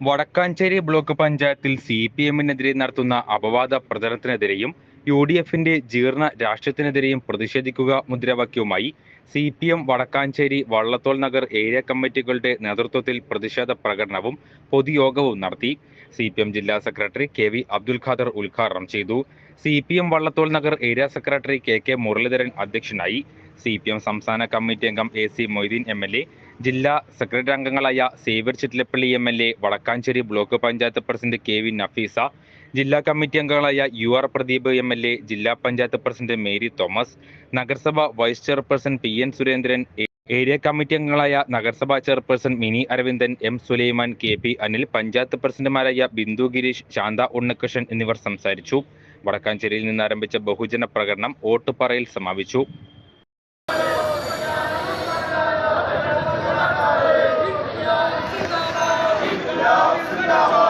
Vadakkanchery block പഞ്ചായത്തിൽ C P എമ്മിനെതിരെ നടത്തുന്ന അപവാദ പ്രചരണത്തിനെതിരെയും യു ഡി എഫിന്റെ ജീർണ രാഷ്ട്രീയത്തിനെതിരെയും പ്രതിഷേധിക്കുക മുദ്രാവാക്യവുമായി C P M Vadakkanchery Vallathol Nagar area കമ്മിറ്റികളുടെ നേതൃത്വത്തിൽ പ്രതിഷേധ പ്രകടനവും പൊതുയോഗവും നടത്തി സി പി എം ജില്ലാ secretary K V Abdul Khader ഉദ്ഘാടനം ചെയ്തു. C P M Vallathol Nagar area secretary K K Muraleedharan അധ്യക്ഷനായി സി പി എം സംസ്ഥാന കമ്മിറ്റി അംഗം A C Moideen M L A ജില്ലാ സെക്രട്ടറി അംഗങ്ങളായ Xavier Chittilappally M L A Vadakkanchery block panchayat president K V Nafeesa ജില്ലാ committee അംഗങ്ങളായ U R Pradeep M L A ജില്ലാ panchayat president Mary Thomas നഗരസഭ vice chairperson P N Surendran area committee അംഗങ്ങളായ നഗരസഭാ chairperson Mini Aravindan M Sulaiman K P Anil panchayat പ്രസിഡന്റുമാരായ ബിന്ദു ഗിരീഷ് ശാന്ത ഉണ്ണികൃഷ്ണൻ എന്നിവർ സംസാരിച്ചു. വടക്കാഞ്ചേരിയിൽ നിന്ന് ആരംഭിച്ച ബഹുജന പ്രകടനം ഓട്ടുപാറയിൽ സമാപിച്ചു. Sri Lanka.